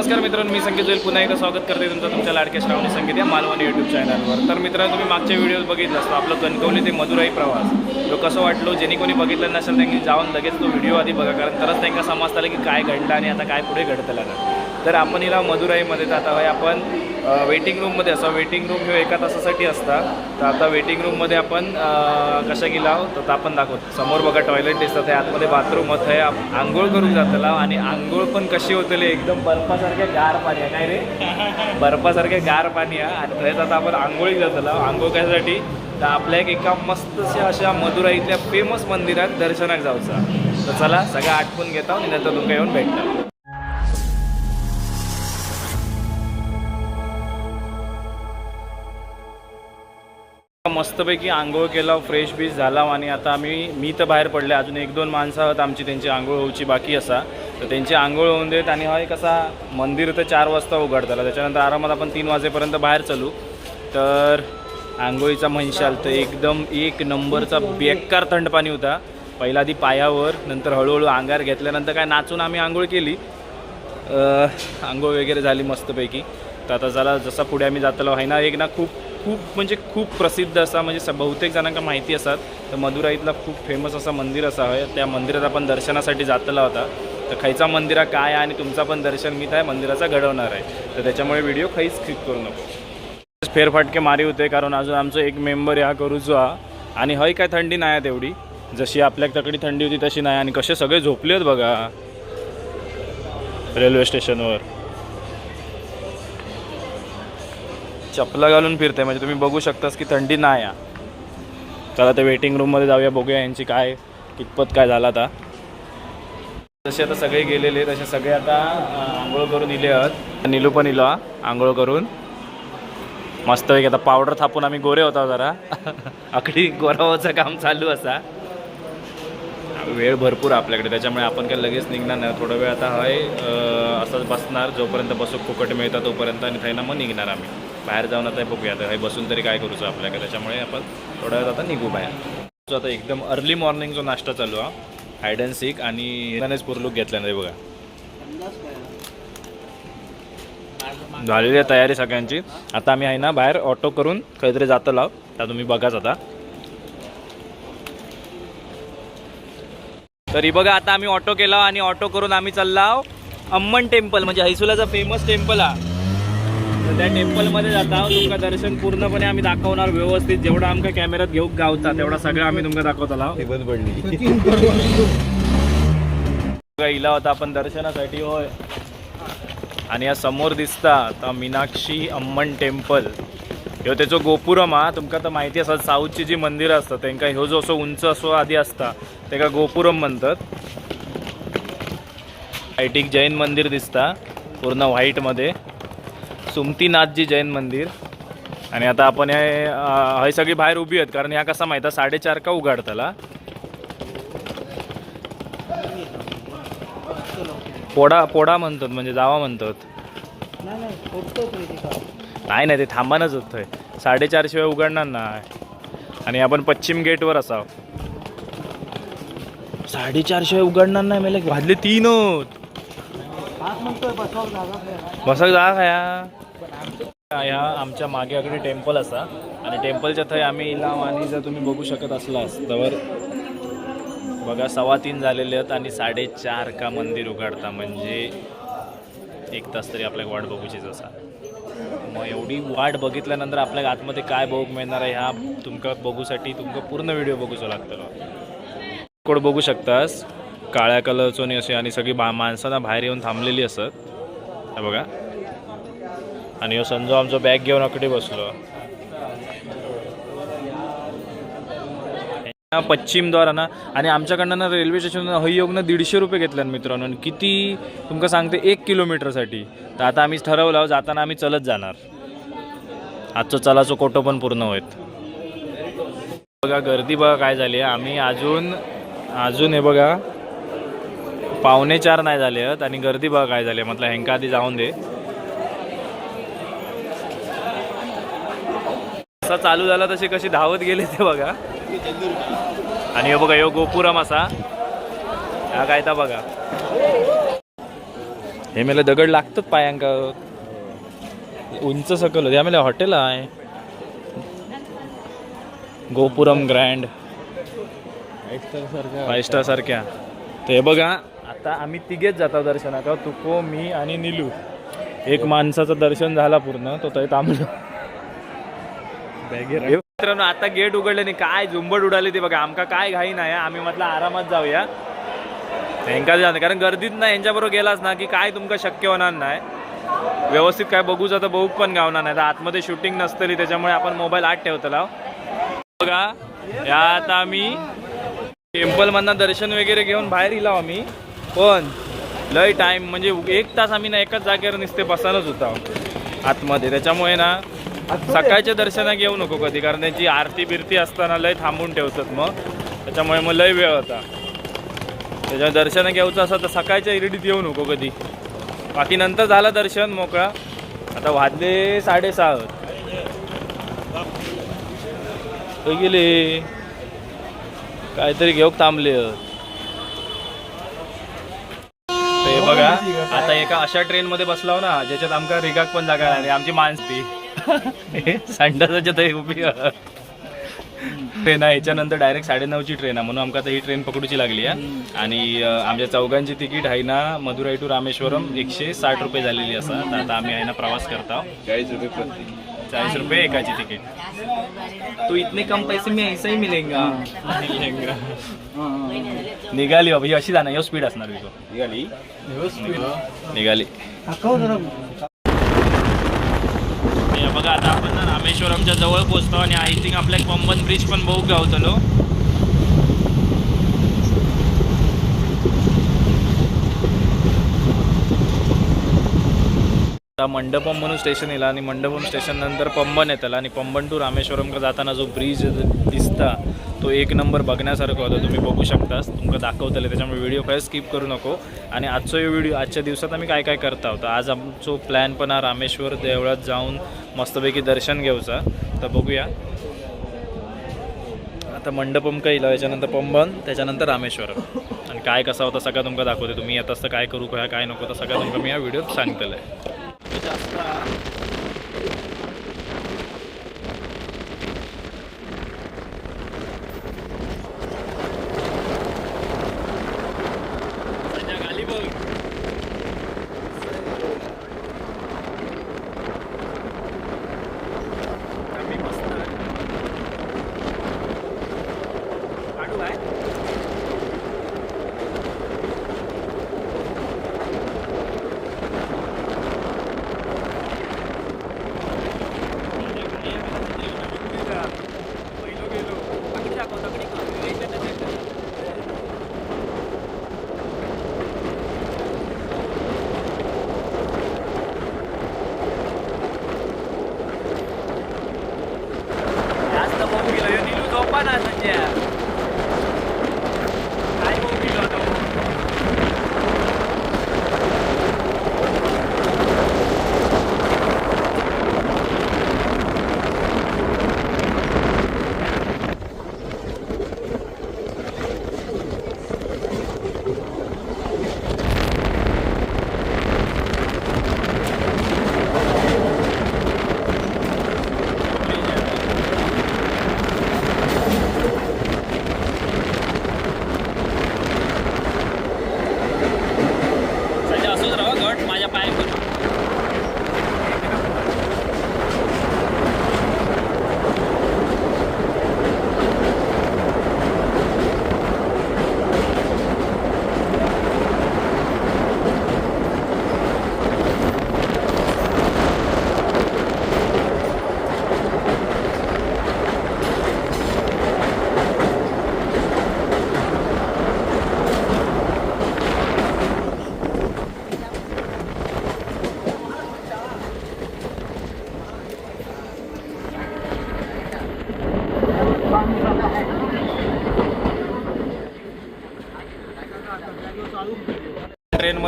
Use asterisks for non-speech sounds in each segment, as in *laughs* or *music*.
नमस्कार मित्रांनो मी संगीत जोईल. पुन्हा एकदा स्वागत करते तुमचं तुमच्या लाडक्या श्रावणी संगीत या मालवणी यूट्यूब चॅनलवर तर मित्रांनो तुम्ही मागच्या व्हिडिओ बघितलं असतो. आपलं कणकवली ते मधुराई प्रवास. तो कसं वाटलो? ज्यांनी कोणी बघितलं नसेल त्यांनी जाऊन लगेच तो व्हिडिओ आधी बघा. कारण तरच त्यांना समजतं की काय घडलं आणि आता काय पुढे घडतलं. तर आपण हिला मधुराईमध्ये जात आहोत. आपण वेटिंग रूममध्ये असं वेटिंग रूम हे एका तासासाठी असतात तर आता वेटिंग रूममध्ये आपण कशा गेला आहोत? तर आपण दाखवतो. समोर बघा टॉयलेट दिसतात आहे. आतमध्ये बाथरूम होत आहे. आंघोळ करून जातला आणि आंघोळ पण कशी होतली? एकदम बर्फासारखे गार पाणी आहे. काय रे? बर्फासारखे गार पाणी आहे. आणि खरंच आता आपण आंघोळी जातला. आंघोळ कशासाठी? तर आपल्या एक एका मस्तशा अशा मदुराईतल्या फेमस मंदिरात दर्शनाक जाऊचा. तर चला सगळं आठवून घेता आणि नंतर तुमका येऊन भेटता. मस्तपैकी आंघोळ केला फ्रेश बीश झाला आणि आता आम्ही मी तर बाहेर पडले अजून एक दोन माणसं आहोत आमची त्यांची आंघोळ होऊची बाकी असा. तर त्यांची आंघोळ होऊन देत आणि हा एक असा मंदिर तर चार वाजता उघडताला. त्याच्यानंतर आरामात आपण तीन वाजेपर्यंत बाहेर चालू. तर आंघोळीचा म्हणशाल तर एकदम एक नंबरचा बेकार थंड पाणी होता. पहिला आधी पायावर नंतर हळूहळू अंगार घेतल्यानंतर काय नाचून आम्ही आंघोळ केली. आंघोळ वगैरे झाली मस्तपैकी. तर आता जरा जसा पुढे आम्ही जातलो आहे ना एक ना खूप खूप म्हणजे खूप प्रसिद्ध असा म्हणजे स- बहुतेक जणांना माहिती असतात तर मदुराईतला खूप फेमस असा मंदिर असा आहे. त्या मंदिरात आपण दर्शनासाठी जातला होता. तर खयचा मंदिरा काय आहे आणि तुमचा पण दर्शन मी त्या मंदिराचा घडवणार आहे. तर त्याच्यामुळे व्हिडिओ खैच क्लिक करू नको. फेरफाटके मारी होते कारण अजून आमचं एक मेंबर ह्या करूचो हा आणि हय काय थंडी नाही आहे तेवढी. जशी आपल्या तकडी थंडी होती तशी नाही. आणि कसे सगळे झोपले आहेत बघा. रेल्वे स्टेशनवर. चपला घालून फिरते म्हणजे तुम्ही बघू शकतास की थंडी नाही आहे. चला ते वेटिंग रूममध्ये जाऊया बघूया यांची काय कितपत काय झाला आता. जसे आता सगळे गेलेले तसे सगळे आता आंघोळ करून इले आहेत. निलू पण इलो हा, आंघोळ करून. मस्तपैकी आता पावडर थापून आम्ही गोरे होता जरा. *laughs* आकडी गोरावाचं काम चालू असा. वेळ भरपूर आपल्याकडे त्याच्यामुळे आपण काय लगेच निघणार नाही. थोडा वेळ आता हय असंच बसणार जोपर्यंत बसू फुकट मिळतात तोपर्यंत आणि थैना मग निघणार आम्ही. बाहेर जाऊन आता बघूया. आता हे बसून तरी काय करूचं आपल्याकडे? त्याच्यामुळे आपण थोड्या वेळात आता निघू बाहेर. जो आता एकदम अर्ली मॉर्निंग जो नाश्ता चालू आहे हायड अँड सीक आणि गणेश पुरलूक नाही बघा. झालेली आहे तयारी सगळ्यांची. आता आम्ही आहे ना बाहेर ऑटो करून काहीतरी जातो लाव. त्या तुम्ही बघाच आता. तरी बघा आता आम्ही ऑटो केला आणि ऑटो करून आम्ही चाललाव अम्मन टेम्पल म्हणजे हैसुलाचा फेमस टेम्पल हा. तर त्या टेम्पलमध्ये जाता तुमका दर्शन पूर्णपणे आम्ही दाखवणार व्यवस्थित. जेवढं आमका कॅमेऱ्यात घेऊ गावता तेवढा सगळं आम्ही तुमका दाखवताला. बंद पडली इला होता आपण दर्शनासाठी होय. आणि या समोर दिसता आता मीनाक्षी अम्मन टेम्पल. ह्यो त्याचो गोपुरम हा. तुमका तर माहिती असतात साऊथची जी मंदिरं असतात त्यांका ह्यो जो असो उंच असो आधी असता तेका गोपुरम म्हणतात. हायटीक जैन मंदिर दिसता पूर्ण व्हाईटमध्ये. सुमतीनाथजी जैन मंदिर. आणि आता आपण हे हय सगळी बाहेर उभी आहेत कारण ह्या कसा माहिती आहे साडेचार का उघडताला? पोडा पोडा म्हणतात म्हणजे जावा म्हणतात. नाही नाही ते थांबानच होतंय साडेचार शिवाय उघडणार नाही. आणि आपण पश्चिम गेटवर असाव. साडेचार शिवाय उघडणार नाही मला वाजले तीन होत बसक जा खाया ह्या आमच्या मागे अगदी टेम्पल असा. आणि टेम्पलच्या थंय आम्ही इलाव आणि जर तुम्ही बघू शकत असलास तर बघा सव्वा तीन झालेले आहेत आणि साडेचार का मंदिर उघडता. म्हणजे एक तास तरी आपल्याला वाट बघूचीच असा मग एवढी वाट बघितल्यानंतर आपल्याला आतमध्ये काय बघू मिळणार आहे ह्या तुमका बघूसाठी तुमका पूर्ण व्हिडिओ बघूचो लागतलो. कोड बघू शकतास? काळ्या कलरचोनी असे आणि सगळी बा माणसांना बाहेर येऊन थांबलेली असत. हे बघा. आणि हो संजो आमचो बॅग घेऊन अकडे बसलो. पश्चिमद्वारा ना आणि आमच्याकडनं ना रेल्वे स्टेशन हयोगनं दीडशे रुपये घेतल्यान मित्रांनो. आणि किती तुमका सांगते एक किलोमीटरसाठी. तर आता आम्ही ठरवलं जाताना आम्ही चलत जाणार. आजचं चलाचो कोटो पण पूर्ण होत बघा गर्दी बघा काय झाली आहे. आम्ही अजून अजून हे बघा. पावणे चार नाही झाले आहेत आणि गर्दी बघा काय झाली म्हटलं हेंका आधी जाऊन दे. असा चालू झाला तशी कशी धावत गेले ते बघा. आणि हे बघा यो गोपुरम असा. हा काय ता बघा. हे मला दगड लागतात पायांका. उंच सकल. होते आम्हाला हॉटेल आहे. गोपुरम ग्रँड. फाईव्ह स्टार सारख्या. ते बघा. आता आम्ही तिघेच जातो दर्शनाक तुको मी आणि निलू. एक माणसाचं दर्शन झाला पूर्ण तो तरी थांबलो. हे मित्रांनो आता गेट उघडले नाही काय झुंबड उडाली ते बघा आमका काय घाई नाही आम्ही म्हटलं आरामात जाऊया. त्यांका जाणं कारण गर्दीत ना यांच्याबरोबर गेलाच ना की काय तुमका शक्य होणार नाही. व्यवस्थित काय बघूच आता बघू पण गावणार नाही. तर आतमध्ये शूटिंग नसतली त्याच्यामुळे आपण मोबाईल आत ठेवतला बघा या आता आम्ही टेम्पल मधनं दर्शन वगैरे घेऊन बाहेर गेलो आम्ही. पण लय टाइम म्हणजे एक तास आम्ही ना एकाच जागेवर नुसते बसानच होता आतमध्ये. त्याच्यामुळे ना सकाळच्या दर्शना घेऊ नको कधी कारण त्यांची आरती बिरती असताना लय थांबून ठेवतात मग. त्याच्यामुळे मग लय वेळ होता. त्याच्या दर्शन घ्यायचं असं तर सकाळच्या इरडीत येऊ नको कधी. बाकी नंतर झालं दर्शन मोकळा. आता वाजले साडेसहा गेले काहीतरी घेऊ थांबले ते बघा आता एका अशा ट्रेन मध्ये बसलाव ना ज्याच्यात आमका रिगाक पण जागा नाही आमची माणस ती. *laughs* संडासाच्या तरी उभी ट्रेन आहे. याच्यानंतर डायरेक्ट साडेनऊची ट्रेन आहे. म्हणून आमका आता ही ट्रेन पकडूची लागली आहे. आणि अं, आमच्या चौघांची तिकीट आहे ना मदुराई टू रामेश्वरम एकशे साठ रुपये झालेली असा तर आता आम्ही आहे ना प्रवास करता चाळीस रुपये प्रति. चाळीस रुपये एकाची तिकीट. तू इतने कम पैसे में ऐसा ही मिलेगा. निघाली बाबा ही अशी जाणार ह्यो स्पीड असणार विको निघाली. निघाली. बघा आता आपण ना रामेश्वरमच्या जवळ पोहोचतो आणि आय थिंक आपल्या पंबन ब्रिज पण बघू गावतलो आता मंडपम म्हणून स्टेशन येला आणि मंडपम स्टेशन नंतर पंबन येतला आणि पंबन टू रामेश्वरम जाताना जो ब्रिज दिसता तो एक नंबर बघण्यासारखा होता. तुम्ही बघू शकतास. तुमका दाखवतले त्याच्यामुळे व्हिडिओ काय स्किप करू नको. आणि आजचो हे व्हिडिओ आजच्या दिवसात आम्ही काय काय करता होता? आज आमचो प्लॅन पण हा रामेश्वर देवळात जाऊन मस्तपैकी दर्शन घेऊचा. तर बघूया. आता मंडपम काही त्याच्यानंतर पंबन त्याच्यानंतर रामेश्वरम. आणि काय कसा होता सगळं तुमका दाखवते. तुम्ही येत असतं काय करू काय काय नको तर सगळं तुमका मी या व्हिडिओत just uh,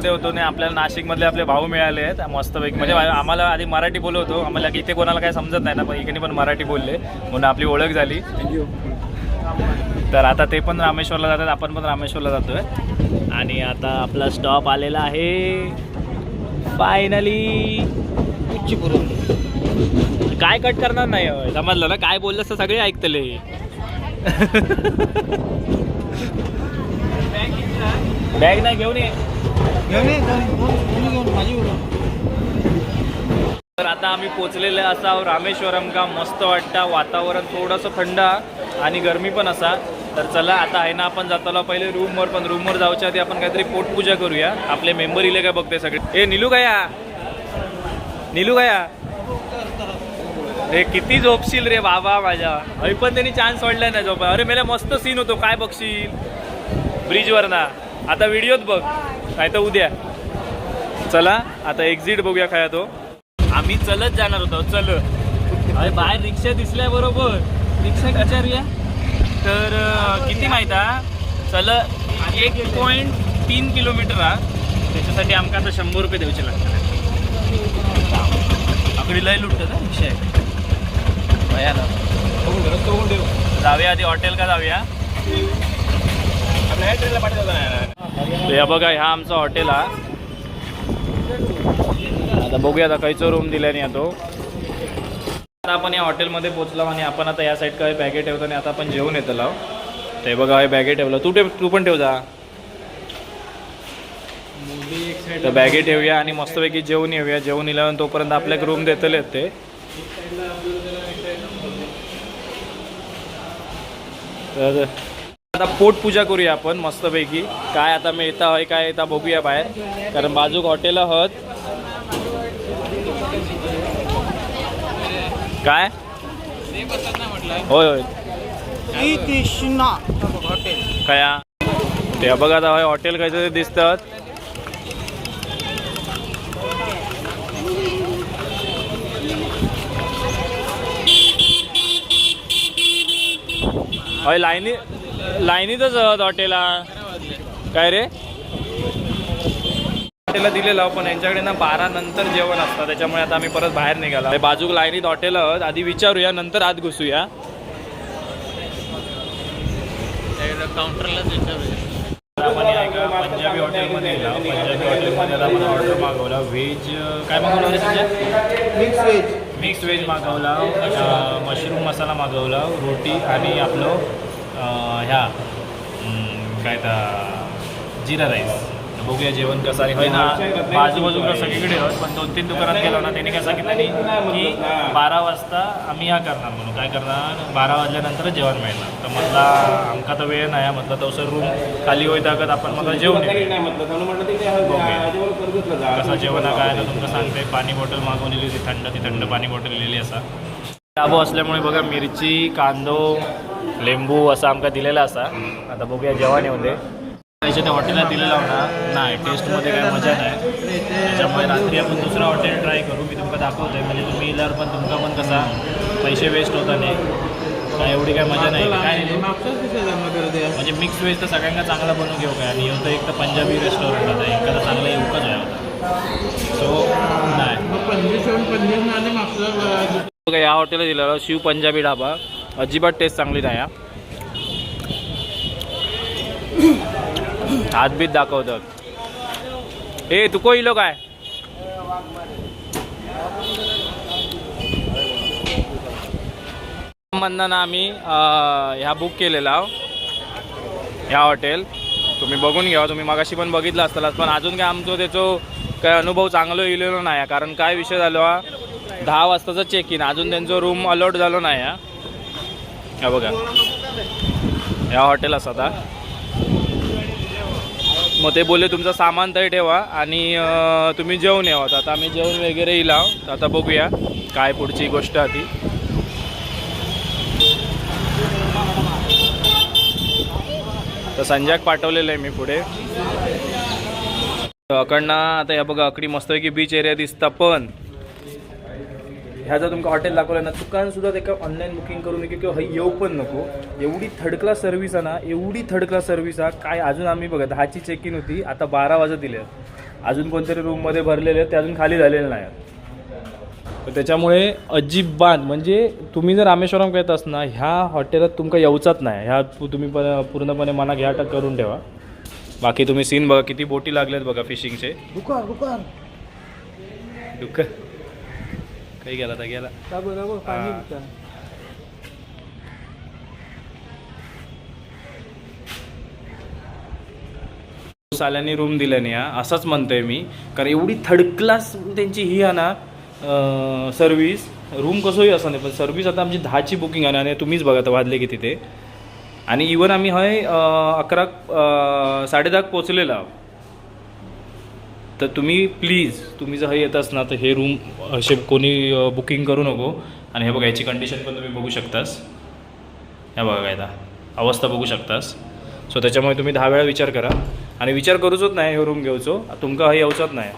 ट्रेनमध्ये होतो आणि आपल्याला नाशिकमधले आपले भाऊ मिळाले आहेत. मस्तपैकी म्हणजे आम्हाला आधी मराठी बोलत होतो आम्हाला की इथे कोणाला काही समजत नाही ना पण इकडे पण मराठी बोलले. म्हणून आपली ओळख झाली. तर आता ते पण रामेश्वरला जातात आपण पण रामेश्वरला जातोय. आणि आता आपला स्टॉप आलेला आहे. फायनली काय कट करणार नाही. समजलं ना? काय बोललं तर सगळे ऐकतले. *laughs* बॅग नाही घेऊन ये. तर आता आम्ही पोचलेले असा रामेश्वरम का मस्त वाटतं. वातावरण थोडंसं थंड आणि गरमी पण असा. तर चला आता आहे ना आपण जाताना पहिले रूमवर पण रूमवर जाऊच्या आधी आपण काहीतरी पोटपूजा करूया. आपले मेंबर इले काय बघते सगळे? ए निलू गया. निलू गया. रे किती झोपशील रे बाबा माझ्या. अरे पण त्यांनी चान्स वाढलाय ना झोपा अरे मेला मस्त सीन होतो. काय बघशील? ब्रिजवर ना. आता व्हिडिओत बघ. नाही तर उद्या. चला आता एक्झिट बघूया काय तो आम्ही चलत जाणार होतो चल. अरे बाहेर रिक्षा दिसल्या बरोबर. रिक्षा विचारूया तर किती माहिती चल एक पॉईंट तीन किलोमीटर हा. त्याच्यासाठी आमका आता शंभर रुपये द्यायचे लागतात आकडी लय लुटत ना विषय भयानक. जाऊया आधी हॉटेल का जाऊया? हे या बघा ह्या आमचा हॉटेल हा. आता बघूया आता खयचो रूम दिल्याने तो आता. आपण या हॉटेलमध्ये पोचलो आणि आपण आता या साईड काही बॅगे ठेवतो आणि आता आपण जेवण येतो लाव ते बघा हे बॅगे ठेवलं. तू ठेव तू पण ठेव जा. तर बॅगे ठेवूया आणि मस्तपैकी जेवून येऊया. जेवून येल्यावर तोपर्यंत आपल्याक रूम देतले ते तर आता पोटपूजा करूया आपण मस्तपैकी. काय आता मी येता होय काय येता बघूया बाहेर. कारण बाजूक हॉटेल आहोत. काय? होय होय. काय ते बघा आता होय हॉटेल काहीतरी दिसतात. होय लाईनी लाईनीतच आहोत हॉटेला. काय रे? हॉटेलला दिलेलं पण यांच्याकडे ना बारा नंतर जेवण असतं. त्याच्यामुळे आता आम्ही परत बाहेर निघाला. बाजूक लाईनीत हॉटेल आहोत. आधी विचारूया नंतर आत घुसूया. एका पंजाबी हॉटेलमध्ये पंजाबी हॉटेलमध्ये आपण ऑर्डर मागवला. व्हेज काय मागवलं मिक्स व्हेज मिक्स व्हेज मागवला. मशरूम मसाला मागवला. रोटी आणि आपलं ह्या काय तर जिरा राईस. बघूया जेवण कसं आहे. होय ना बाजूबाजूला सगळीकडे होत पण दोन तीन दुकानात गेलो ना त्यांनी काय सांगितलं की बारा वाजता आम्ही ह्या करणार म्हणून. काय करणार? बारा वाजल्यानंतर जेवण मिळणार. तर म्हटला आमका तर वेळ नाही म्हटलं तसं रूम खाली होईत अगत आपण मला जेवण कसं जेवण काय तर तुमचं सांगते. पाणी बॉटल मागवलेली होती थंड ती थंड पाणी बॉटल लिहिली असा. डाबो असल्यामुळे बघा मिरची कांदो लिंबू असं आमका दिलेला असा. आता बघूया जेवण येऊन दे. त्याच्या त्या हॉटेलला दिलेला होता. नाही टेस्टमध्ये काही मजा नाही. त्याच्यामुळे रात्री आपण दुसरं हॉटेल ट्राय करू. मी तुमका दाखवतोय. म्हणजे तुम्ही येल्यावर पण तुमका पण कसा पैसे वेस्ट होता नाही. काय एवढी काय मजा नाही. काय म्हणजे मिक्स व्हेज तर सगळ्यांना चांगला बनवून घेऊ काय? आणि येऊ तर एक तर पंजाबी रेस्टॉरंट आता एखादा चांगला येऊकच आहे होता सो नाही. या हॉटेलला दिलेलं शिव पंजाबी ढाबा. अजिबात टेस्ट चांगली नाही हा. हातबीत दाखवतात. ए तू को इलो काय? मधनं ना आम्ही ह्या बुक केलेला हो. ह्या हॉटेल तुम्ही बघून घ्या तुम्ही मगाशी पण बघितलं असतालाच पण अजून काय आमचं त्याचो काय अनुभव चांगलं येलेलो नाही कारण काय विषय झालो हा? दहा वाजताचं चेक इन अजून त्यांचं रूम अलॉट झालो नाही हा. ह्या बघा. ह्या हॉटेल असं आता. मग ते बोलले तुमचं सामान तरी ठेवा आणि तुम्ही जेवण यावं तर आता आम्ही जेवण वगैरे येईल तर आता बघूया काय पुढची गोष्ट आहे ती तर संजयाक पाठवलेलं आहे मी पुढे. अकडनं आता या बघा अकडी मस्तपैकी बीच एरिया दिसता पण. ह्या जर तुमका हॉटेल दाखवलं ना दुकान सुद्धा ते ऑनलाईन बुकिंग करून की किंवा येऊ पण नको. एवढी थर्ड क्लास सर्व्हिस आहे ना एवढी थर्ड क्लास सर्व्हिस आहे. काय अजून आम्ही बघा दहाची चेक इन होती आता बारा वाजत दिले अजून कोणतरी रूममध्ये भरलेले आहेत ते अजून खाली झालेले नाही तर त्याच्यामुळे अजिबात म्हणजे तुम्ही जर रामेश्वरम येत असना ह्या हॉटेलात तुमका येऊचाच नाही. ह्या तुम्ही प- पूर्णपणे मना घ्या टाक करून ठेवा. बाकी तुम्ही सीन बघा किती बोटी लागल्यात बघा फिशिंगचे दुकान दुकान. दुःख काही गेला तर गेला. पाणी हा. साल्यानी रूम दिल्या नाही हा. असंच म्हणतोय मी. कारण एवढी थर्ड क्लास त्यांची ही आहे ना सर्विस रूम कसंही असं नाही पण सर्विस आता आमची दहाची बुकिंग आहे आणि तुम्हीच बघा आता वाजले किती ते. आणि इवन आम्ही हय अकरा अं, साडेदहाक पोचलेलो आहोत. तर तुम्ही प्लीज तुम्ही जर येत येतास ना तर हे रूम असे कोणी बुकिंग करू नको. आणि हे बघा याची कंडिशन पण तुम्ही बघू शकतास. ह्या बघा काय अवस्था बघू शकतास. सो त्याच्यामुळे तुम्ही दहा वेळा विचार करा. आणि विचार करूचोच नाही हे रूम घेऊचो. तुमका हे येवचोच नाही.